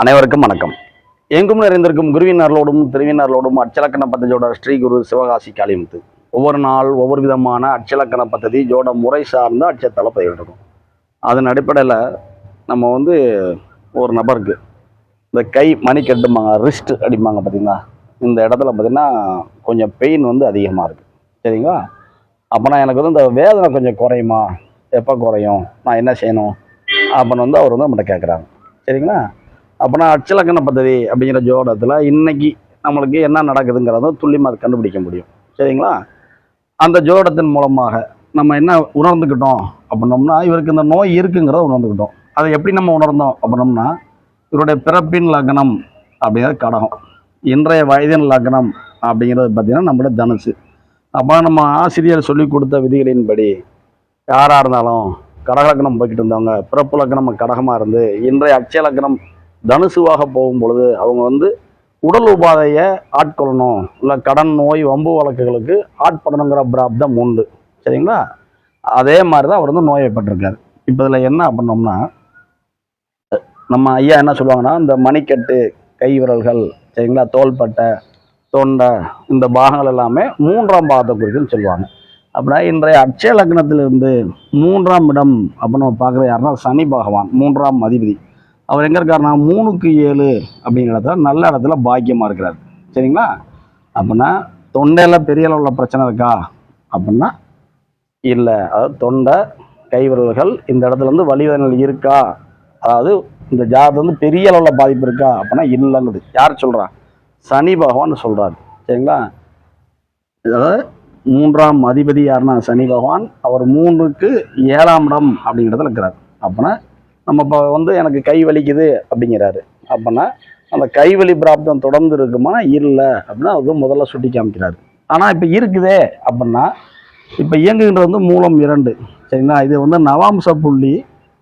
அனைவருக்கும் வணக்கம். எங்கும் நிறைந்திருக்கும் குருவினர்களோடும் திருவினர்களோடும் அச்சலக்கண பத்ததியோட ஸ்ரீ குரு சிவகாசி காளிமுத்து. ஒவ்வொரு நாள் ஒவ்வொரு விதமான அச்சலக்கண பத்ததி ஜோட முறை சார்ந்த அச்சத்தலை இருக்கும் அதன் அடிப்படையில் நம்ம வந்து ஒரு நபருக்கு இந்த கை மணி கட்டுமாங்க ரிஸ்ட் அடிப்பாங்க பார்த்தீங்கன்னா இந்த இடத்துல பார்த்தீங்கன்னா கொஞ்சம் பெயின் வந்து அதிகமாக இருக்குது சரிங்களா? அப்போனா எனக்கு வந்து இந்த வேதனை கொஞ்சம் குறையுமா? எப்போ குறையும்? நான் என்ன செய்யணும்? அப்படின்னு வந்து அவர் வந்து நம்மகிட்ட கேட்குறாங்க சரிங்களா? அப்போனா அச்சலக்கண பദ്ധதி அப்படிங்கிற ஜோடத்தில் இன்னைக்கு நம்மளுக்கு என்ன நடக்குதுங்கிறத துல்லியமாக அது கண்டுபிடிக்க முடியும். சரிங்களா? அந்த ஜோடத்தின் மூலமாக நம்ம என்ன உணர்ந்துக்கிட்டோம் அப்படின்னோம்னா இவருக்கு இந்த நோய் இருக்குங்கிறத உணர்ந்துக்கிட்டோம் அதை எப்படி நம்ம உணர்ந்தோம் அப்படின்னோம்னா இவருடைய பிறப்பின் லக்னம் அப்படிங்கிறது கடகம். இன்றைய வயதின் லக்னம் அப்படிங்கிறது பார்த்தீங்கன்னா நம்மளோட தனுசு. அப்போ நம்ம ஆசிரியர் சொல்லி கொடுத்த விதிகளின்படி யாராக இருந்தாலும் கடகலக்கணம் போய்கிட்டு இருந்தவங்க பிறப்பு லக்னம் கடகமாக இருந்து இன்றைய அட்சய லக்னம் தனுசுவாக போகும் பொழுது அவங்க வந்து உடல் உபாதையை ஆட்கொள்ளணும். இல்லை கடன் நோய் வம்பு வழக்குகளுக்கு ஆட்படணுங்கிற பிராப்தம் உண்டு. சரிங்களா? அதே மாதிரி தான் அவர் வந்து நோயப்பட்டிருக்காரு. இப்போ இதில் என்ன பண்ணோம்னா நம்ம ஐயா என்ன சொல்லுவாங்கன்னா இந்த மணிக்கட்டு கை விரல்கள் சரிங்களா? தோள்பட்டை தொண்டை இந்த பாகங்கள் எல்லாமே மூன்றாம் பாகத்தை குறிக்குன்னு சொல்லுவாங்க. அப்படின்னா இன்றைய அட்சய லக்னத்திலிருந்து மூன்றாம் இடம் அப்படின்னு நம்ம பார்க்குறது யாருன்னா சனி பகவான் மூன்றாம் அதிபதி. அவர் எங்கே இருக்காருன்னா மூணுக்கு ஏழு அப்படிங்கிற இடத்துல நல்ல இடத்துல பாக்கியமாக இருக்கிறார். சரிங்களா? அப்படின்னா தொண்டையில் பெரிய அளவில் பிரச்சனை இருக்கா? அப்படின்னா இல்லை. அதாவது தொண்டை கை விரல்கள் இந்த இடத்துலேருந்து வந்து இருக்கா? அதாவது இந்த ஜாதகம் வந்து பெரிய அளவில் பாதிப்பு இருக்கா? அப்படின்னா இல்லைங்குது. யார் சொல்கிறா சனி பகவான் சொல்கிறாரு சரிங்களா? அதாவது மூன்றாம் அதிபதி யாருன்னா சனி பகவான். அவர் மூன்றுக்கு ஏழாம் இடம் அப்படிங்கிறதுல இருக்கிறார். அப்படின்னா நம்ம இப்போ வந்து எனக்கு கை வலிக்குது அப்படிங்கிறாரு. அப்படின்னா அந்த கைவலி பிராப்தம் தொடர்ந்து இருக்குமா? இல்லை. அப்படின்னா அது முதல்ல சுட்டி காமிக்கிறாரு. ஆனால் இப்போ இருக்குதே அப்படின்னா இப்போ இயங்குகின்ற வந்து மூலம் இரண்டு. சரிங்களா? இது வந்து நவாம்ச புள்ளி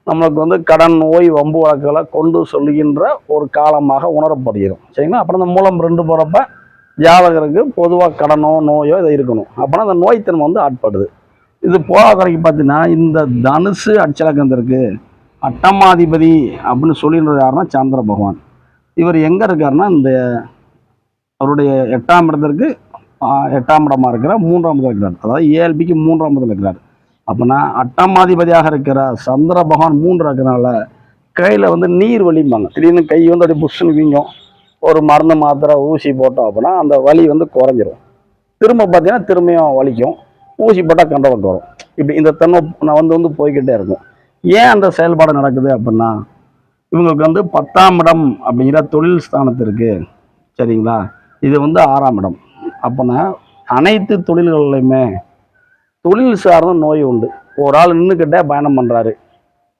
நம்மளுக்கு வந்து கடன் நோய் வம்பு வழக்குகளை கொண்டு சொல்லுகின்ற ஒரு காலமாக உணரப்படுகிறோம் சரிங்களா? அப்புறம் இந்த மூலம் ரெண்டு போகிறப்ப ஜாதகருக்கு பொதுவாக கடனோ நோயோ இதை இருக்கணும். அப்போனா அந்த நோய்த்தன்மை வந்து ஆட்படுது. இது போக வரைக்கும் பார்த்தீங்கன்னா இந்த தனுசு அச்சலக்கந்திருக்கு அட்டமாதிபதி அப்படின்னு சொல்லிடுறது யாருன்னா சந்திர பகவான். இவர் எங்கே இருக்காருன்னா இந்த அவருடைய எட்டாம் இடத்திற்கு எட்டாம் இடமா இருக்கிறார் மூன்றாம் இடத்துல இருக்கிறார். அதாவது ஏஎல்பிக்கு மூன்றாம் இடத்துல இருக்கிறார். அப்போனா அட்டமாதிபதியாக இருக்கிற சந்திர பகவான் மூன்று இருக்கிறனால கையில் வந்து நீர் வலிம்பாங்க. திடீர்னு கை வந்து அப்படியே புஷ்ஷுன்னு வீங்கும். ஒரு மருந்து மாத்திரை ஊசி போட்டோம் அப்படின்னா அந்த வலி வந்து குறைஞ்சிரும். திரும்ப பார்த்தீங்கன்னா திரும்பியும் வலிக்கும். ஊசி போட்டால் கண்ட்ரோலுக்கு வரும். இப்படி இந்த தன்மை நான் வந்து வந்து போய்கிட்டே இருக்கும். ஏன் அந்த செயல்பாடு நடக்குது அப்படின்னா இவங்களுக்கு வந்து பத்தாம் இடம் அப்படிங்கிற தொழில் ஸ்தானத்திற்கு சரிங்களா? இது வந்து ஆறாம் இடம். அப்போனா அனைத்து தொழில்கள்லையுமே தொழில் சார்ந்த நோய் உண்டு. ஒரு ஆள் நின்றுக்கிட்டே பயணம் பண்ணுறாரு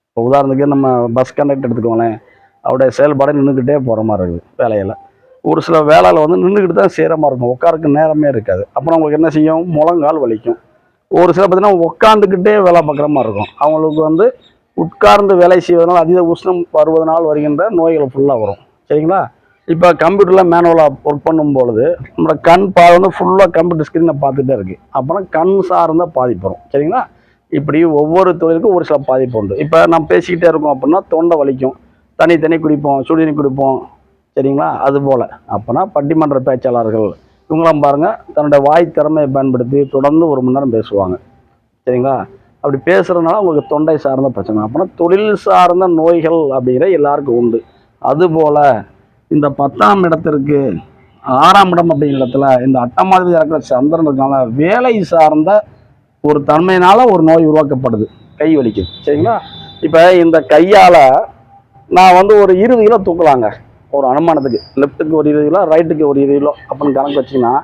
இப்போ உதாரணத்துக்கு நம்ம பஸ் கண்டக்டர் எடுத்துக்கோங்களேன். அவருடைய செயல்பாடு நின்றுக்கிட்டே போகிற மாதிரி இருக்குது வேலையில். ஒரு சில வேலையில் வந்து நின்றுக்கிட்டு தான் செய்கிற மாதிரி இருக்கும். உட்காருக்கு நேரமே இருக்காது. அப்புறம் அவங்களுக்கு என்ன செய்யும்? முழங்கால் வலிக்கும். ஒரு சில பார்த்தீங்கன்னா உட்காந்துக்கிட்டே வேலை பார்க்குற மாதிரி இருக்கும். அவங்களுக்கு வந்து உட்கார்ந்து வேலை செய்வதனால் அதிக உஷ்ணம் வருவதனால் வருகின்ற நோய்கள் ஃபுல்லாக வரும். சரிங்களா? இப்போ கம்ப்யூட்டரில் மேனுவலாக ஒர்க் பண்ணும் பொழுது நம்மளோட கண் பார்வை வந்து ஃபுல்லாக கம்ப்யூட்டர் ஸ்க்ரீனை பார்த்துட்டே இருக்குது அப்புறம் கண் சார்ந்த பாதிப்பு வரும். சரிங்களா? இப்படி ஒவ்வொரு தொழிலுக்கும் ஒரு சில பாதிப்பு உண்டு. இப்போ நம்ம பேசிக்கிட்டே இருக்கோம் அப்படின்னா தொண்டை வலிக்கும் தனி தனி குடிப்போம் சுடுதண்ணி குடிப்போம். சரிங்களா? அது போல். அப்போனா பட்டிமன்ற பேச்சாளர்கள் இவங்களாம் பாருங்கள் தன்னுடைய வாய் திறமையை பயன்படுத்தி தொடர்ந்து ஒரு மணி நேரம் பேசுவாங்க. சரிங்களா? அப்படி பேசுகிறதுனால உங்களுக்கு தொண்டை சார்ந்த பிரச்சனை. அப்போனா தொழில் சார்ந்த நோய்கள் அப்படிங்கிற எல்லாருக்கும் உண்டு. அதுபோல் இந்த பத்தாம் இடத்திற்கு ஆறாம் இடம் அப்படிங்கிற இடத்துல இந்த அட்டமாதிரி இறக்குற சந்திரன் இருக்கனால வேலை சார்ந்த ஒரு தன்மையினால் ஒரு நோய் உருவாக்கப்படுது. கை வலிக்குது சரிங்களா? இப்போ இந்த கையால் நான் வந்து ஒரு இருபது கிலோ தூக்கலாங்க. ஒரு அனுமானத்துக்கு. லெஃப்ட்டுக்கு ஒரு இருபது கிலோ ரைட்டுக்கு ஒரு இருபது கிலோ அப்படின்னு கணக்கு வச்சிங்கன்னா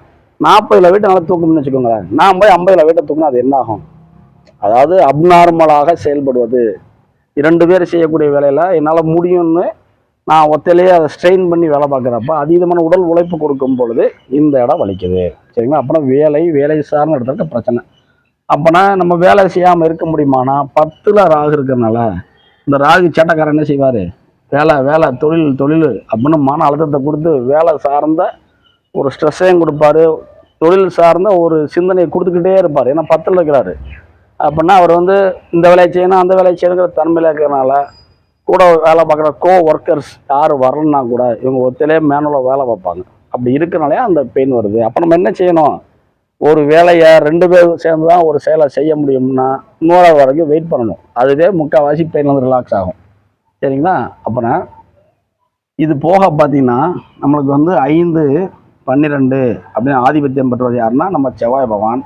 நாற்பது கிலோ வீட்டை நல்லா தூக்கணும்னு வச்சுக்கோங்களேன். நான் போய் ஐம்பது கிலோ வீட்டை தூக்கினா அது என்ன ஆகும்? அதாவது அப்நார்மலாக செயல்படுவது. இரண்டு பேர் செய்யக்கூடிய வேலையில் என்னால் முடியும்னு நான் ஒத்தையிலேயே அதை ஸ்ட்ரெயின் பண்ணி வேலை பார்க்குறப்ப அதீதமான உடல் உழைப்பு கொடுக்கும் பொழுது இந்த இடம் வலிக்குது. சரிங்களா? அப்போனா வேலை வேலை சார்ந்த இடத்துல பிரச்சனை. அப்போனா நம்ம வேலை செய்யாமல் இருக்க முடியுமானா? பத்தில் ராகு இருக்கிறனால இந்த ராகு சேட்டக்காரன் என்ன செய்வார்? வேலை வேலை தொழில் தொழில் அப்படின்னு மன அழுத்தத்தை கொடுத்து வேலை சார்ந்த ஒரு ஸ்ட்ரெஸ்ஸையும் கொடுப்பாரு. தொழில் சார்ந்த ஒரு சிந்தனையை கொடுத்துக்கிட்டே இருப்பார். ஏன்னா பத்தில் இருக்கிறாரு. அப்படின்னா அவர் வந்து இந்த வேலையை செய்யணும் அந்த வேலையை செய்யணுங்கிற தன்மையில் இருக்கிறனால கூட வேலை பார்க்குற கோ ஒர்க்கர்ஸ் யார் வரலன்னா கூட இவங்க ஒத்திலே மேனுவலாக வேலை பார்ப்பாங்க. அப்படி இருக்கிறனாலே அந்த பெயின் வருது. அப்போ நம்ம என்ன செய்யணும்? ஒரு வேலையை ரெண்டு பேர் சேர்ந்து தான் ஒரு செயலை செய்ய முடியும்னா இன்னொரு வரைக்கும் வெயிட் பண்ணணும். அதுவே முக்கால்வாசி பெயின் வந்து ரிலாக்ஸ் ஆகும். சரிங்களா? அப்புறம் இது போக பார்த்தீங்கன்னா நம்மளுக்கு வந்து ஐந்து பன்னிரெண்டு அப்படின்னு ஆதிபத்தியம் பெற்றவர் யாருன்னா நம்ம செவ்வாய் பகவான்.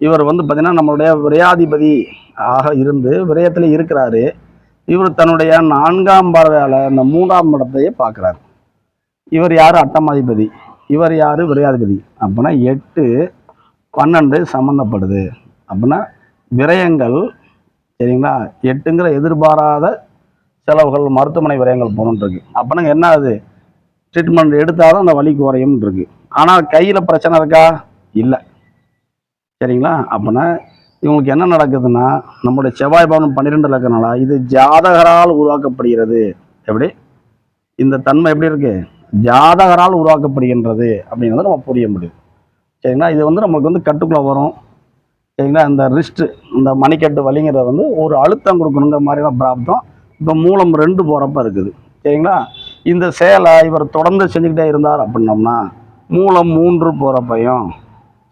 இவர் வந்து பார்த்தீங்கன்னா நம்மளுடைய விரையாதிபதி ஆக இருந்து விரயத்தில் இருக்கிறாரு. இவர் தன்னுடைய நான்காம் பார்வையால் அந்த மூன்றாம் இடத்தையே பார்க்குறாரு. இவர் யார்? அட்டமாதிபதி இவர் யார்? விரையாதிபதி. அப்படின்னா எட்டு பன்னெண்டு சம்மந்தப்படுது அப்படின்னா விரயங்கள் சரிங்களா? எட்டுங்கிற எதிர்பாராத செலவுகள் மருத்துவமனை விரயங்கள் போகணுன்ட்ருக்கு அப்படின்னா என்ன ஆகுது ட்ரீட்மெண்ட் எடுத்தால் தான் அந்த வலி குறையும் இருக்குது ஆனால் கையில் பிரச்சனை இருக்கா? இல்லை. சரிங்களா? அப்போனா இவங்களுக்கு என்ன நடக்குதுன்னா நம்மளுடைய செவ்வாய் பவனம் பன்னிரெண்டு இருக்கனால இது ஜாதகரால் உருவாக்கப்படுகிறது. எப்படி? இந்த தன்மை எப்படி இருக்கு? ஜாதகரால் உருவாக்கப்படுகின்றது அப்படிங்கிறத நம்ம புரிய முடியும். சரிங்களா? இது வந்து நம்மளுக்கு வந்து கட்டுக்குள்ளே வரும். சரிங்களா? இந்த ரிஸ்ட்டு இந்த மணிக்கட்டு வலிங்கிறத வந்து ஒரு அழுத்தம் கொடுக்கணுங்கிற மாதிரிலாம் பிராப்தம் இப்போ மூலம் ரெண்டு போகிறப்ப இருக்குது. சரிங்களா? இந்த சேலை இவர் தொடர்ந்து செஞ்சுக்கிட்டே இருந்தார் அப்படின்னோம்னா மூலம் மூன்று போகிறப்பையும்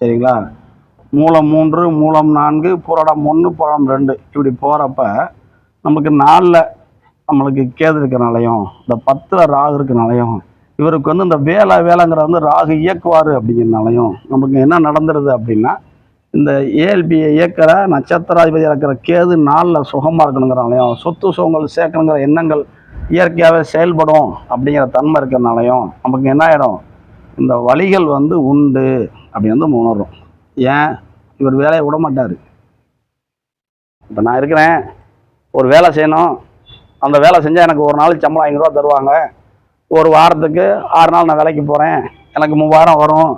சரிங்களா? மூலம் மூன்று மூலம் நான்கு புரடம் ஒன்று புரடம் ரெண்டு. இப்படி போகிறப்ப நமக்கு நாலில் நம்மளுக்கு கேது இருக்கிறனாலையும் இந்த பத்தில் ராகு இருக்கிறனாலையும் இவருக்கு வந்து இந்த வேலை வேலைங்கிற வந்து ராகு இயக்குவார் அப்படிங்கிறனாலையும் நமக்கு என்ன நடந்துருது அப்படின்னா இந்த ஏஎல்பியை இயக்கிற நட்சத்திராதிபதி இருக்கிற கேது நாளில் சுகமாக இருக்கணுங்கிறனாலையும் சொத்து சுகங்கள் சேர்க்கணுங்கிற எண்ணங்கள் இயற்கையாகவே செயல்படும் அப்படிங்கிற தன்மை இருக்கிறனாலையும் நமக்கு என்ன ஆகிடும் இந்த வழிகள் வந்து உண்டு அப்படின்னு வந்து நம்ம உணர்றோம். ஏன்? இவர் வேலையை விட மாட்டார் இப்போ நான் இருக்கிறேன். ஒரு வேலை செய்யணும். அந்த வேலை செஞ்சால் எனக்கு ஒரு நாளைக்கு சம்பளம் ஐநூறுரூவா தருவாங்க. ஒரு வாரத்துக்கு ஆறு நாள் நான் வேலைக்கு போகிறேன் எனக்கு மூவாயிரம் வரும்.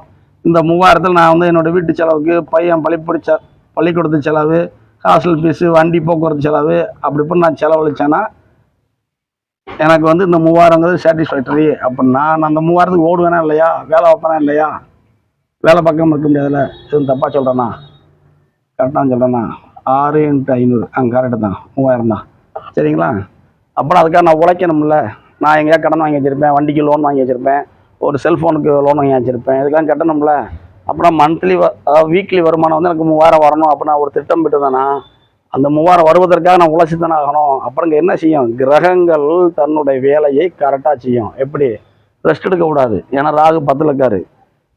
இந்த மூவாயிரத்தில் நான் வந்து என்னோடய வீட்டு செலவுக்கு பையன் பள்ளிப்படி செ பள்ளிக்கூடத்து செலவு ஹாஸ்டல் ஃபீஸு வண்டி போக்குவரத்து செலவு அப்படி இப்படி நான் செலவழிச்சேன்னா எனக்கு வந்து இந்த மூவாயிரங்கிறது சாட்டிஸ்ஃபேக்டரி அப்படின்னா நான் அந்த மூவாயிரத்துக்கு ஓடுவேனா இல்லையா? வேலை வைப்பேனா இல்லையா? வேலை பார்க்காம இருக்க முடியாதுல்ல. எதுவும் தப்பாக சொல்கிறேண்ணா கரெக்டாக சொல்கிறேண்ணா ஆறு இன்ட்டு ஐநூறு ஆ கரெக்டு தான் மூவாயிரம் தான். சரிங்களா? அப்புறம் அதுக்காக நான் உழைக்கணும்ல. நான் எங்கேயா கடன் வாங்கி வச்சுருப்பேன். வண்டிக்கு லோன் வாங்கி வச்சுருப்பேன். ஒரு செல்ஃபோனுக்கு லோன் வாங்கி வச்சுருப்பேன். இதுக்கெல்லாம் கட்டணும்ல. அப்புறம் மந்த்லி அதாவது வீக்லி வருமானம் வந்து எனக்கு மூவாயிரம் வரணும். அப்படின்னா ஒரு திட்டம் பெற்றுதானா அந்த மூவாயிரம் வருவதற்காக நான் உழைச்சி தானே ஆகணும். அப்புறம் என்ன செய்யும்? கிரகங்கள் தன்னுடைய வேலையை கரெக்டாக செய்யும். எப்படி? ரெஸ்ட் எடுக்கக்கூடாது. ஏன்னா ராகு பத்தில் இருக்காரு.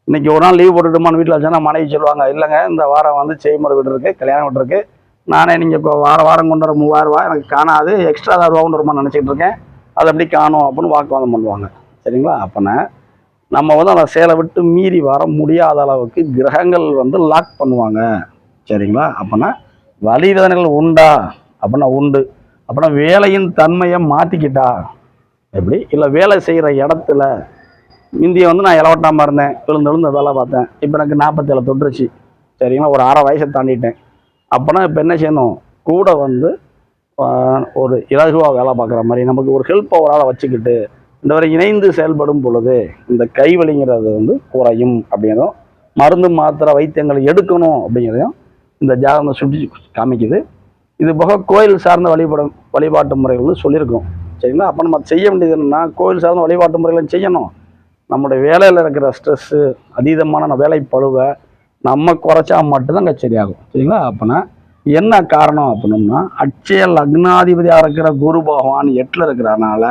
இன்னைக்கு ஒரு நாள் லீவ் போட்டுட்டுமான்னு வீட்டில் வச்சா மனைவி சொல்லுவாங்க இல்லைங்க இந்த வாரம் வந்து செய்முறை வீடு இருக்கு கல்யாணம் வீடு இருக்கு. நானே நீங்கள் வார வாரம் கொண்டு வர மூவாயிரம் ரூபாய் எனக்கு காணாது எக்ஸ்ட்ரா ஆறு ரூபா கொண்டு வருமான்னு நினச்சிட்டு இருக்கேன். அது அப்படி காணும் அப்படின்னு வாக்குவாதம் பண்ணுவாங்க. சரிங்களா? அப்போனா நம்ம வந்து அந்த சேலை விட்டு மீறி வர முடியாத அளவுக்கு கிரகங்கள் வந்து லாக் பண்ணுவாங்க. சரிங்களா? அப்போனா வலி வேதனைகள் உண்டா? அப்படின்னா உண்டு. அப்படின்னா வேலையின் தன்மையை மாற்றிக்கிட்டா எப்படி? இல்லை வேலை செய்கிற இடத்துல முந்திய வந்து நான் இளவட்டாமல் இருந்தேன். விழுந்து விழுந்து வேலை பார்த்தேன். இப்போ எனக்கு நாற்பத்தேழு தொட்டுருச்சு சரிங்களா? ஒரு அரை வயசை தாண்டிட்டேன். அப்போனா இப்போ என்ன செய்யணும்? கூட வந்து ஒரு இலகுவாக வேலை பார்க்குற மாதிரி நமக்கு ஒரு ஹெல்ப்பை ஒரு ஆளை வச்சுக்கிட்டு இந்த வரை இணைந்து செயல்படும் பொழுது இந்த கைவலிங்கிறது வந்து குறையும் அப்படிங்கிறதும் மருந்து மாத்திரை வைத்தியங்களை எடுக்கணும் அப்படிங்கிறதையும் இந்த ஜாதகம் சுட்டி காமிக்குது. இது போக கோயில் சார்ந்த வழிபடும் வழிபாட்டு முறைகள் சொல்லியிருக்கோம். சரிங்களா? அப்போ நம்ம செய்ய வேண்டியது என்னென்னா கோயில் சார்ந்த வழிபாட்டு முறைகளை செய்யணும். நம்முடைய வேலையில் இருக்கிற ஸ்ட்ரெஸ்ஸு அதீதமான வேலை பழுவை நம்ம குறைச்சா மட்டும்தான் அங்கே சரியாகும் சரிங்களா? அப்படின்னா என்ன காரணம் அப்படின்னோம்னா அட்சய லக்னாதிபதியாக இருக்கிற குரு பகவான் எட்டில் இருக்கிறனால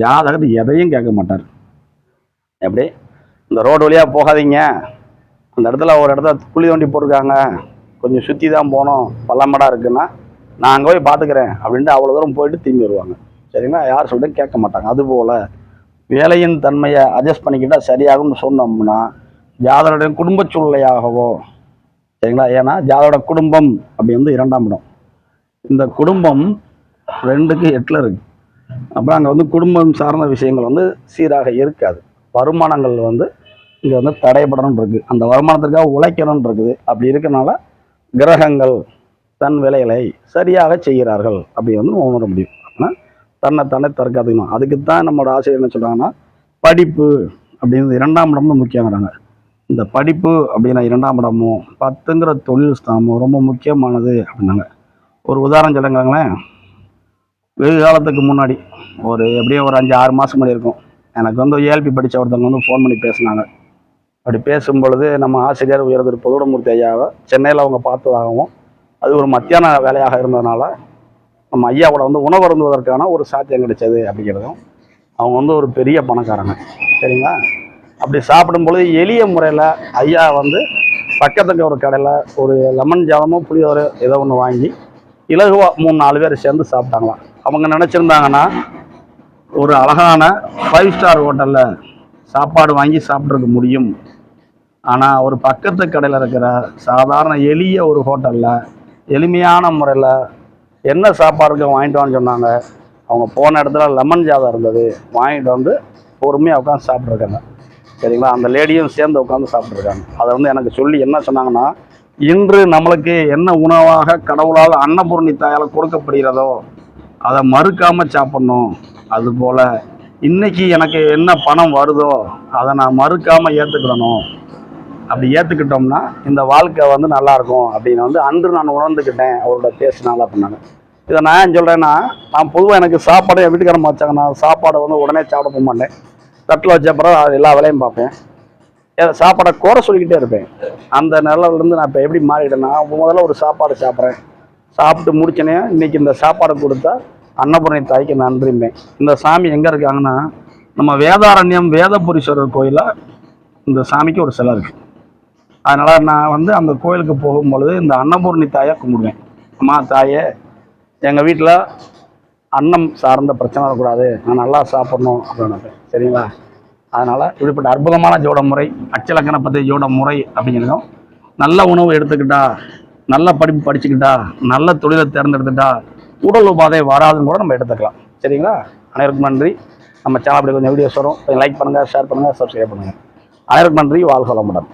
ஜாதகர் எதையும் கேட்க மாட்டார். எப்படி? இந்த ரோடு வழியாக போகாதீங்க. அந்த இடத்துல ஒரு இடத்துல குழி தோண்டி போட்டிருக்காங்க. கொஞ்சம் சுற்றி தான் போகணும். பள்ளமடா இருக்குன்னா நான் அங்கே போய் பார்த்துக்கிறேன் அப்படின்ட்டு அவ்வளோ தூரம் போயிட்டு திரும்பி வருவாங்க. சரிங்களா? யார் சொல்லிட்டு கேட்க மாட்டாங்க. அதுபோல் வேலையின் தன்மையை அட்ஜஸ்ட் பண்ணிக்கிட்டால் சரியாகும்னு சொன்னோம்னா ஜாதகருடைய குடும்ப சூழ்நிலையாகவோ சரிங்களா? ஏன்னா ஜாதகரோட குடும்பம் அப்படி வந்து இரண்டாம் இடம். இந்த குடும்பம் ரெண்டுக்கு எட்டில் இருக்கு. அப்புறம் அங்கே வந்து குடும்பம் சார்ந்த விஷயங்கள் வந்து சீராக இருக்காது. வருமானங்கள் வந்து இங்கே வந்து தடைபடணும் இருக்கு. அந்த வருமானத்திற்காக உழைக்கணும் இருக்குது. அப்படி இருக்கனால கிரகங்கள் தன் வேலைகளை சரியாக செய்கிறார்கள். அப்படி வந்து உணர முடியும். அப்படின்னா தன்னை தற்காத்துக்கணும் அதுக்கு தான் நம்மளோட ஆசிரியர் என்ன சொல்கிறாங்கன்னா படிப்பு அப்படிங்கிறது இரண்டாம் இடமும் முக்கியங்கிறாங்க இந்த படிப்பு அப்படின்னா இரண்டாம் இடமும் பத்துங்கிற தொழில் ஸ்தானமும் ரொம்ப முக்கியமானது அப்படின்னாங்க. ஒரு உதாரணம் சொல்லுங்கிறாங்களேன் வெகு காலத்துக்கு முன்னாடி ஒரு எப்படியும் ஒரு அஞ்சு ஆறு மாதம் முன்னாடி இருக்கும். எனக்கு வந்து ஏஎல்பி படித்த ஒருத்தவங்க வந்து ஃபோன் பண்ணி பேசினாங்க. அப்படி பேசும் பொழுது நம்ம ஆசிரியர் உயர்திரு பொதுடமூர்த்தி ஐயாவை சென்னையில் அவங்க பார்த்ததாகவும் அது ஒரு மத்தியான வேலையாக இருந்ததுனால நம்ம ஐயாவோட வந்து உணவருந்துவதற்கான ஒரு சாத்தியம் கிடைச்சது அப்படிங்கிறதும் அவங்க வந்து ஒரு பெரிய பணக்காரங்க. சரிங்களா? அப்படி சாப்பிடும்பொழுது எளிய முறையில் ஐயா வந்து பக்கத்துக்கு ஒரு கடையில் ஒரு லெமன் ஜாதமோ புளியோரோ ஏதோ ஒன்று வாங்கி இலகுவா மூணு நாலு பேர் சேர்ந்து சாப்பிட்டாங்களாம். அவங்க நினச்சிருந்தாங்கன்னா ஒரு அழகான ஃபைவ் ஸ்டார் ஹோட்டலில் சாப்பாடு வாங்கி சாப்பிட்ருக்க முடியும். ஆனால் ஒரு பக்கத்து கடையில் இருக்கிற சாதாரண எளிய ஒரு ஹோட்டலில் எளிமையான முறையில் என்ன சாப்பாடுக்கு வாங்கிட்டு வான்னு சொன்னாங்க. அவங்க போன இடத்துல லெமன் ஜாதம் இருந்தது. வாங்கிட்டு வந்து பொறுமையாக உட்காந்து சாப்பிட்ருக்காங்க சரிங்களா? அந்த லேடியும் சேர்ந்து உட்காந்து சாப்பிட்ருக்காங்க அதை வந்து எனக்கு சொல்லி என்ன சொன்னாங்கன்னா இன்று நம்மளுக்கு என்ன உணவாக கடவுளால் அன்னபூர்ணி தாயால் கொடுக்கப்படுகிறதோ அதை மறுக்காமல் சாப்பிட்ணும். அதுபோல் இன்றைக்கி எனக்கு என்ன பணம் வருதோ அதை நான் மறுக்காமல் ஏற்றுக்கிடணும் அப்படி ஏற்றுக்கிட்டோம்னா இந்த வாழ்க்கை வந்து நல்லா இருக்கும் அப்படின்னு வந்து அன்று நான் உணர்ந்துக்கிட்டேன். அவரோட பேசினால அப்படின்னாங்க இதை நான் ஏன் சொல்கிறேன்னா நான் பொதுவாக எனக்கு சாப்பாடு என் வீட்டுக்காரம்மா வச்சாங்க நான் சாப்பாடை வந்து உடனே சாப்பிட போக மாட்டேன். தட்டில் வச்ச அப்புறம் அது எல்லா வேலையும் பார்ப்பேன். ஏன் சாப்பாடை குறை சொல்லிக்கிட்டே இருப்பேன். அந்த நிலவிலேருந்து நான் இப்போ எப்படி மாறிக்கிட்டேன்னா முதல்ல ஒரு சாப்பாடு சாப்பிட்றேன். சாப்பிட்டு முடிச்சனே இன்னைக்கு இந்த சாப்பாடு கொடுத்தா அன்னபூரணி தாய்க்கு நன்றிம்பேன் இந்த சாமி எங்கே இருக்காங்கன்னா நம்ம வேதாரண்யம் வேதபுரீஸ்வரர் கோயிலில் இந்த சாமிக்கு ஒரு சிலை இருக்குது அதனால் நான் வந்து அந்த கோயிலுக்கு போகும்பொழுது இந்த அன்னபூர்ணி தாயை கும்பிடுவேன். அம்மா தாயே எங்கள் வீட்டில் அன்னம் சார்ந்த பிரச்சனை வரக்கூடாது. நான் நல்லா சாப்பிட்ணும் அப்படின்னு சரிங்களா? அதனால் இப்படிப்பட்ட அற்புதமான ஜோட முறை அச்சலக்கண பற்றி ஜோட முறை அப்படிங்கிறதும் நல்ல உணவு எடுத்துக்கிட்டா நல்ல படிப்பு படிச்சுக்கிட்டா நல்ல தொழிலை தேர்ந்தெடுத்துட்டா உடல் உபாதை வராதுன்னு கூட நம்ம எடுத்துக்கலாம். சரிங்களா? அனைவருக்கும் நன்றி. நம்ம சேனல் அப்படி கொஞ்சம் வீடியோஸ் வரும். லைக் பண்ணுங்கள் ஷேர் பண்ணுங்கள் சப்ஸ்கிரைப் பண்ணுங்கள் அனைவருக்கும் நன்றி. வாழ்க வளமுடன்.